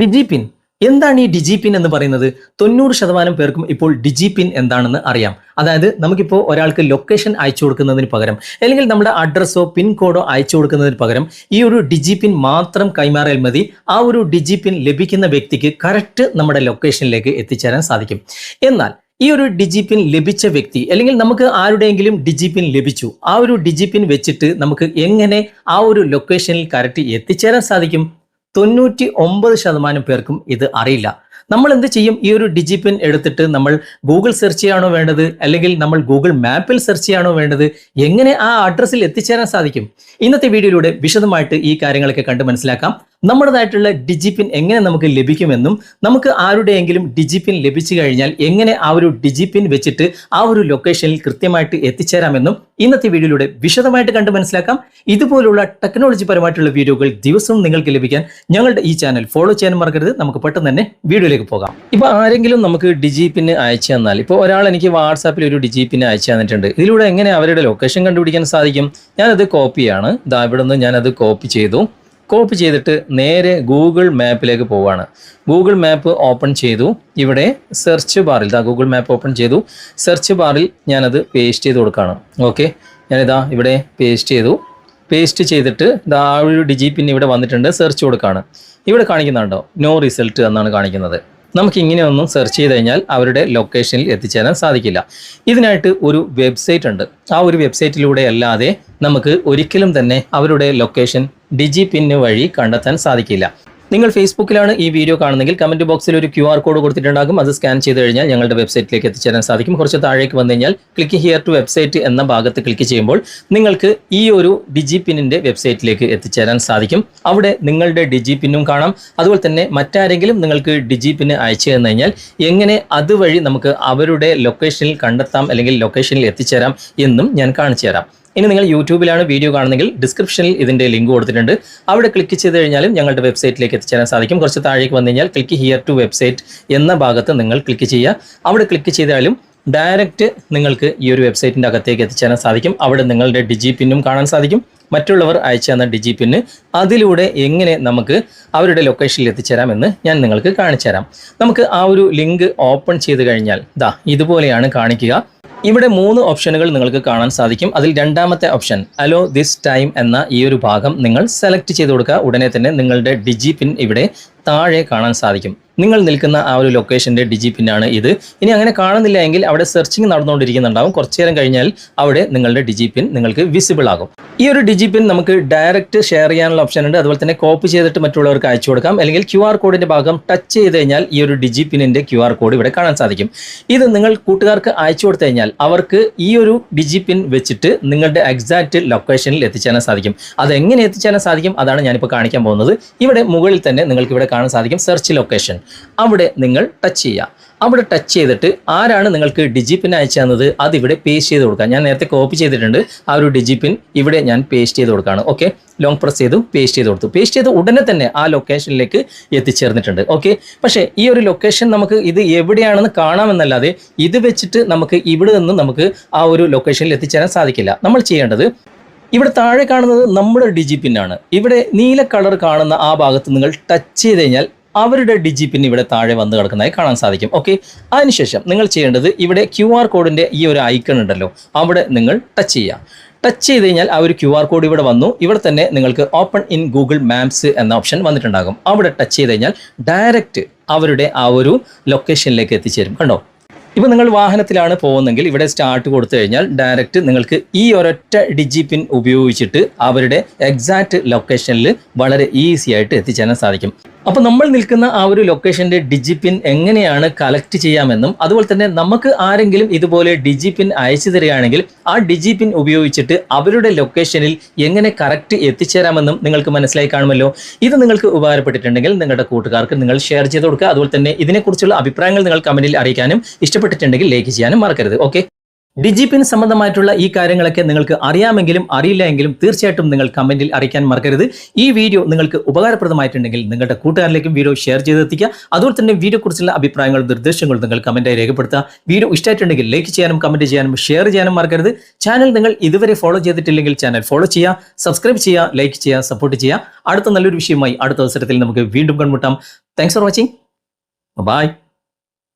DIGIPIN. എന്താണ് ഈ DIGIPIN എന്ന് പറയുന്നത്? തൊണ്ണൂറ് ശതമാനം പേർക്കും ഇപ്പോൾ ഡിജിപിൻ എന്താണെന്ന് അറിയാം. അതായത് നമുക്കിപ്പോൾ ഒരാൾക്ക് ലൊക്കേഷൻ അയച്ചു കൊടുക്കുന്നതിന് പകരം അല്ലെങ്കിൽ നമ്മുടെ അഡ്രസ്സോ പിൻ കോഡോ അയച്ചു കൊടുക്കുന്നതിന് പകരം ഈ ഒരു ഡിജിപിൻ മാത്രം കൈമാറിയാൽ മതി. ആ ഒരു ഡിജിപിൻ ലഭിക്കുന്ന വ്യക്തിക്ക് കറക്റ്റ് നമ്മുടെ ലൊക്കേഷനിലേക്ക് എത്തിച്ചേരാൻ സാധിക്കും. എന്നാൽ ഈ ഒരു ഡിജിപിൻ ലഭിച്ച വ്യക്തി അല്ലെങ്കിൽ നമുക്ക് ആരുടെയെങ്കിലും ഡിജിപിൻ ലഭിച്ചു ആ ഒരു ഡിജിപിൻ വെച്ചിട്ട് നമുക്ക് എങ്ങനെ ആ ഒരു ലൊക്കേഷനിൽ കറക്റ്റ് എത്തിച്ചേരാൻ സാധിക്കും? തൊണ്ണൂറ്റി ഒമ്പത് ശതമാനം പേർക്കും ഇത് അറിയില്ല. നമ്മൾ എന്ത് ചെയ്യും? ഈ ഒരു ഡിജിപിൻ എടുത്തിട്ട് നമ്മൾ ഗൂഗിൾ സെർച്ച് ചെയ്യാണോ വേണ്ടത്? അല്ലെങ്കിൽ നമ്മൾ ഗൂഗിൾ മാപ്പിൽ സെർച്ച് ചെയ്യാണോ വേണ്ടത്? എങ്ങനെ ആ അഡ്രസ്സിൽ എത്തിച്ചേരാൻ സാധിക്കും? ഇന്നത്തെ വീഡിയോയിലൂടെ വിശദമായിട്ട് ഈ കാര്യങ്ങളൊക്കെ കണ്ട് മനസ്സിലാക്കാം. നമ്മുടേതായിട്ടുള്ള ഡിജിപിൻ എങ്ങനെ നമുക്ക് ലഭിക്കുമെന്നും നമുക്ക് ആരുടെയെങ്കിലും ഡിജിപിൻ ലഭിച്ചു കഴിഞ്ഞാൽ എങ്ങനെ ആ ഒരു ഡിജിപിൻ വെച്ചിട്ട് ആ ഒരു ലൊക്കേഷനിൽ കൃത്യമായിട്ട് എത്തിച്ചേരാമെന്നും ഇന്നത്തെ വീഡിയോയിലൂടെ വിശദമായിട്ട് കണ്ട് മനസ്സിലാക്കാം. ഇതുപോലുള്ള ടെക്നോളജി പരമായിട്ടുള്ള വീഡിയോകൾ ദിവസവും നിങ്ങൾക്ക് ലഭിക്കാൻ ഞങ്ങളുടെ ഈ ചാനൽ ഫോളോ ചെയ്യാൻ മറക്കരുത്. നമുക്ക് പെട്ടെന്ന് തന്നെ വീഡിയോയിലേക്ക് പോകാം. ഇപ്പോൾ ആരെങ്കിലും നമുക്ക് ഡിജിപിന് അയച്ചു തന്നാൽ ഇപ്പൊ ഒരാൾ എനിക്ക് വാട്സാപ്പിൽ ഒരു ഡിജിപിന് അയച്ചു തന്നിട്ടുണ്ട് ഇതിലൂടെ എങ്ങനെ അവരുടെ ലൊക്കേഷൻ കണ്ടുപിടിക്കാൻ സാധിക്കും? ഞാനത് കോപ്പിയാണ് ഇതാ ഇവിടെ നിന്ന് ഞാനത് കോപ്പി ചെയ്തു. കോപ്പി ചെയ്തിട്ട് നേരെ ഗൂഗിൾ മാപ്പിലേക്ക് പോവുകയാണ് ഗൂഗിൾ മാപ്പ് ഓപ്പൺ ചെയ്തു. ഇവിടെ സെർച്ച് ബാറിൽ ഇതാ ഗൂഗിൾ മാപ്പ് ഓപ്പൺ ചെയ്തു. സെർച്ച് ബാറിൽ ഞാനത് പേസ്റ്റ് ചെയ്ത് കൊടുക്കുകയാണ്. ഓക്കെ ഞാനിതാ ഇവിടെ പേസ്റ്റ് ചെയ്തു. പേസ്റ്റ് ചെയ്തിട്ട് ഇതാ ഒരു ഡിജി ഇവിടെ വന്നിട്ടുണ്ട് സെർച്ച് കൊടുക്കുകയാണ്. ഇവിടെ കാണിക്കുന്നുണ്ടോ? നോ റിസൾട്ട് എന്നാണ് കാണിക്കുന്നത്. നമുക്ക് ഇങ്ങനെയൊന്നും സെർച്ച് ചെയ്ത് കഴിഞ്ഞാൽ അവരുടെ ലൊക്കേഷനിൽ എത്തിച്ചേരാൻ സാധിക്കില്ല. ഇതിനായിട്ട് ഒരു വെബ്സൈറ്റ് ഉണ്ട്. ആ ഒരു വെബ്സൈറ്റിലൂടെ അല്ലാതെ നമുക്ക് ഒരിക്കലും തന്നെ അവരുടെ ലൊക്കേഷൻ ഡിജി പിന്ന് വഴി കണ്ടെത്താൻ സാധിക്കില്ല. നിങ്ങൾ ഫേസ്ബുക്കിലാണ് ഈ വീഡിയോ കാണുന്നെങ്കിൽ കമന്റ് ബോക്സിൽ ഒരു ക്യു ആർ കോഡ് കൊടുത്തിട്ടുണ്ടാകും. അത് സ്കാൻ ചെയ്ത് കഴിഞ്ഞാൽ ഞങ്ങളുടെ വെബ്സൈറ്റിലേക്ക് എത്തിച്ചേരാൻ സാധിക്കും. കുറച്ച് താഴേക്ക് വന്നു കഴിഞ്ഞാൽ ക്ലിക്ക് ഹിയർ ടു വെബ്സൈറ്റ് എന്ന ഭാഗത്ത് ക്ലിക്ക് ചെയ്യുമ്പോൾ നിങ്ങൾക്ക് ഈ ഒരു ഡിജി പിന്നിന്റെ വെബ്സൈറ്റിലേക്ക് എത്തിച്ചേരാൻ സാധിക്കും. അവിടെ നിങ്ങളുടെ ഡിജി പിന്നും കാണാം. അതുപോലെ തന്നെ മറ്റാരെങ്കിലും നിങ്ങൾക്ക് ഡിജി പിന്ന് അയച്ചു തന്നു കഴിഞ്ഞാൽ എങ്ങനെ അതുവഴി നമുക്ക് അവരുടെ ലൊക്കേഷനിൽ കണ്ടെത്താം അല്ലെങ്കിൽ ലൊക്കേഷനിൽ എത്തിച്ചേരാം എന്നും ഞാൻ കാണിച്ചു തരാം. ഇനി നിങ്ങൾ യൂട്യൂബിലാണ് വീഡിയോ കാണുന്നെങ്കിൽ ഡിസ്ക്രിപ്ഷനിൽ ഇതിന്റെ ലിങ്ക് കൊടുത്തിട്ടുണ്ട്. അവിടെ ക്ലിക്ക് ചെയ്ത് കഴിഞ്ഞാലും ഞങ്ങളുടെ വെബ്സൈറ്റിലേക്ക് എത്തിച്ചേരാൻ സാധിക്കും. കുറച്ച് താഴേക്ക് വന്നു കഴിഞ്ഞാൽ ക്ലിക്ക് ഹിയർ ടു വെബ്സൈറ്റ് എന്ന ഭാഗത്ത് നിങ്ങൾ ക്ലിക്ക് ചെയ്യുക. അവിടെ ക്ലിക്ക് ചെയ്താലും ഡയറക്റ്റ് നിങ്ങൾക്ക് ഈ ഒരു വെബ്സൈറ്റിന്റെ അകത്തേക്ക് എത്തിച്ചേരാൻ സാധിക്കും. അവിടെ നിങ്ങളുടെ ഡിജി പിന്നും കാണാൻ സാധിക്കും. മറ്റുള്ളവർ അയച്ചു തന്ന ഡിജി പിന്ന് അതിലൂടെ എങ്ങനെ നമുക്ക് അവരുടെ ലൊക്കേഷനിൽ എത്തിച്ചേരാമെന്ന് ഞാൻ നിങ്ങൾക്ക് കാണിച്ചു നമുക്ക് ആ ഒരു ലിങ്ക് ഓപ്പൺ ചെയ്ത് കഴിഞ്ഞാൽ ദാ ഇതുപോലെയാണ് കാണിക്കുക. ഇവിടെ മൂന്ന് ഓപ്ഷനുകൾ നിങ്ങൾക്ക് കാണാൻ സാധിക്കും. അതിൽ രണ്ടാമത്തെ ഓപ്ഷൻ അലോ ദിസ് ടൈം എന്ന ഈ ഒരു ഭാഗം നിങ്ങൾ സെലക്ട് ചെയ്ത് കൊടുക്കുക. ഉടനെ തന്നെ നിങ്ങളുടെ ഡിജി പിൻ ഇവിടെ താഴെ കാണാൻ സാധിക്കും. നിങ്ങൾ നിൽക്കുന്ന ആ ഒരു ലൊക്കേഷന്റെ ഡിജി പിന്നാണ് ഇത്. ഇനി അങ്ങനെ കാണുന്നില്ല എങ്കിൽ അവിടെ സെർച്ചിങ് നടന്നുകൊണ്ടിരിക്കുന്നുണ്ടാവും. കുറച്ചു നേരം കഴിഞ്ഞാൽ അവിടെ നിങ്ങളുടെ ഡിജി പിൻ നിങ്ങൾക്ക് വിസിബിൾ ആകും. ഈ ഒരു ഡിജി പിൻ നമുക്ക് ഡയറക്റ്റ് ഷെയർ ചെയ്യാനുള്ള ഓപ്ഷൻ ഉണ്ട്. അതുപോലെ തന്നെ കോപ്പി ചെയ്തിട്ട് മറ്റുള്ളവർക്ക് അയച്ചു കൊടുക്കാം. അല്ലെങ്കിൽ ക്യു ആർ കോഡിന്റെ ഭാഗം ടച്ച് ചെയ്ത് കഴിഞ്ഞാൽ ഈ ഒരു ഡിജി പിന്നിന്റെ ക്യു ആർ കോഡ് ഇവിടെ കാണാൻ സാധിക്കും. ഇത് നിങ്ങൾ കൂട്ടുകാർക്ക് അയച്ചു കൊടുത്തു കഴിഞ്ഞാൽ അവർക്ക് ഈ ഒരു ഡിജി പിൻ വെച്ചിട്ട് നിങ്ങളുടെ എക്സാക്റ്റ് ലൊക്കേഷനിൽ എത്തിച്ചേരാൻ സാധിക്കും. അത് എങ്ങനെ എത്തിച്ചേരാൻ സാധിക്കും? അതാണ് ഞാനിപ്പോൾ കാണിക്കാൻ പോകുന്നത്. ഇവിടെ മുകളിൽ തന്നെ നിങ്ങൾക്ക് ഇവിടെ കാണാൻ സാധിക്കും. സെർച്ച് ലൊക്കേഷൻ അവിടെ നിങ്ങൾ ടച്ച് ചെയ്യുക അവിടെ ടച്ച് ചെയ്തിട്ട് ആരാണ് നിങ്ങൾക്ക് ഡിജി പിൻ അയച്ചു തന്നത്? അതിവിടെ പേസ്റ്റ് ചെയ്ത് കൊടുക്കുക ഞാൻ നേരത്തെ കോപ്പി ചെയ്തിട്ടുണ്ട്. ആ ഒരു ഡിജി പിൻ ഇവിടെ ഞാൻ പേസ്റ്റ് ചെയ്ത് കൊടുക്കുകയാണ്. ഓക്കെ ലോങ് പ്രസ് ചെയ്തു പേസ്റ്റ് ചെയ്ത് കൊടുത്തു. പേസ്റ്റ് ചെയ്ത് ഉടനെ തന്നെ ആ ലൊക്കേഷനിലേക്ക് എത്തിച്ചേർന്നിട്ടുണ്ട്. ഓക്കെ പക്ഷേ ഈ ഒരു ലൊക്കേഷൻ നമുക്ക് ഇത് എവിടെയാണെന്ന് കാണാമെന്നല്ലാതെ ഇത് വെച്ചിട്ട് നമുക്ക് ഇവിടെ നിന്നും നമുക്ക് ആ ഒരു ലൊക്കേഷനിൽ എത്തിച്ചേരാൻ സാധിക്കില്ല. നമ്മൾ ചെയ്യേണ്ടത് ഇവിടെ താഴെ കാണുന്നത് നമ്മുടെ ഡിജി പിന്നാണ് ഇവിടെ നീല കളർ കാണുന്ന ആ ഭാഗത്ത് നിങ്ങൾ ടച്ച് ചെയ്ത് കഴിഞ്ഞാൽ അവരുടെ ഡിജി പിൻ ഇവിടെ താഴെ വന്ന് കിടക്കുന്നതായി കാണാൻ സാധിക്കും. ഓക്കെ അതിനുശേഷം നിങ്ങൾ ചെയ്യേണ്ടത് ഇവിടെ ക്യു ആർ കോഡിന്റെ ഈ ഒരു ഐക്കൺ ഉണ്ടല്ലോ അവിടെ നിങ്ങൾ ടച്ച് ചെയ്യുക. ടച്ച് ചെയ്ത് കഴിഞ്ഞാൽ ആ ഒരു ക്യു ആർ കോഡ് ഇവിടെ വന്നു. ഇവിടെ തന്നെ നിങ്ങൾക്ക് ഓപ്പൺ ഇൻ ഗൂഗിൾ മാപ്സ് എന്ന ഓപ്ഷൻ വന്നിട്ടുണ്ടാകും. അവിടെ ടച്ച് ചെയ്ത് കഴിഞ്ഞാൽ ഡയറക്റ്റ് അവരുടെ ആ ഒരു ലൊക്കേഷനിലേക്ക് എത്തിച്ചേരും. കണ്ടോ? ഇപ്പം നിങ്ങൾ വാഹനത്തിലാണ് പോകുന്നതെങ്കിൽ ഇവിടെ സ്റ്റാർട്ട് കൊടുത്തു കഴിഞ്ഞാൽ ഡയറക്റ്റ് നിങ്ങൾക്ക് ഈ ഒരൊറ്റ ഡിജി പിൻ ഉപയോഗിച്ചിട്ട് അവരുടെ എക്സാക്റ്റ് ലൊക്കേഷനിൽ വളരെ ഈസി ആയിട്ട് എത്തിച്ചേരാൻ സാധിക്കും. അപ്പോൾ നമ്മൾ നിൽക്കുന്ന ആ ഒരു ലൊക്കേഷന്റെ ഡിജിപിൻ എങ്ങനെയാണ് കളക്ട് ചെയ്യാമെന്നും അതുപോലെ തന്നെ നമുക്ക് ആരെങ്കിലും ഇതുപോലെ ഡിജിപിൻ അയച്ചു തരികയാണെങ്കിൽ ആ ഡിജിപിൻ ഉപയോഗിച്ചിട്ട് അവരുടെ ലൊക്കേഷനിൽ എങ്ങനെ കറക്റ്റ് എത്തിച്ചേരാമെന്നും നിങ്ങൾക്ക് മനസ്സിലായി കാണുമല്ലോ. ഇത് നിങ്ങൾക്ക് ഉപകാരപ്പെട്ടിട്ടുണ്ടെങ്കിൽ നിങ്ങളുടെ കൂട്ടുകാർക്ക് നിങ്ങൾ ഷെയർ ചെയ്ത് കൊടുക്കുക. അതുപോലെ തന്നെ ഇതിനെക്കുറിച്ചുള്ള അഭിപ്രായങ്ങൾ നിങ്ങൾ കമന്റിൽ അറിയിക്കാനും ഇഷ്ടപ്പെട്ടിട്ടുണ്ടെങ്കിൽ ലൈക്ക് ചെയ്യാനും മറക്കരുത്. ഓക്കെ ഡിജിപിൻ സംബന്ധമായിട്ടുള്ള ഈ കാര്യങ്ങളൊക്കെ നിങ്ങൾക്ക് അറിയാമെങ്കിലും അറിയില്ല എങ്കിലും തീർച്ചയായിട്ടും നിങ്ങൾ കമന്റിൽ അറിയിക്കാൻ മറക്കരുത്. ഈ വീഡിയോ നിങ്ങൾക്ക് ഉപകാരപ്രദമായിട്ടുണ്ടെങ്കിൽ നിങ്ങളുടെ കൂട്ടുകാരിലേക്കും വീഡിയോ ഷെയർ ചെയ്തെത്തിക്കുക. അതുപോലെ തന്നെ വീഡിയോ കുറിച്ചുള്ള അഭിപ്രായങ്ങളും നിർദ്ദേശങ്ങളും നിങ്ങൾ കമന്റായി രേഖപ്പെടുത്തുക. വീഡിയോ ഇഷ്ടമായിട്ടുണ്ടെങ്കിൽ ലൈക്ക് ചെയ്യാനും കമന്റ് ചെയ്യാനും ഷെയർ ചെയ്യാനും മറക്കരുത്. ചാനൽ നിങ്ങൾ ഇതുവരെ ഫോളോ ചെയ്തിട്ടില്ലെങ്കിൽ ചാനൽ ഫോളോ ചെയ്യുക. സബ്സ്ക്രൈബ് ചെയ്യുക ലൈക്ക് ചെയ്യുക സപ്പോർട്ട് ചെയ്യുക. അടുത്ത നല്ലൊരു വിഷയമായി അടുത്ത അവസരത്തിൽ നമുക്ക് വീണ്ടും കൺമുട്ടാം താങ്ക്സ് ഫോർ വാച്ചിങ് ബൈ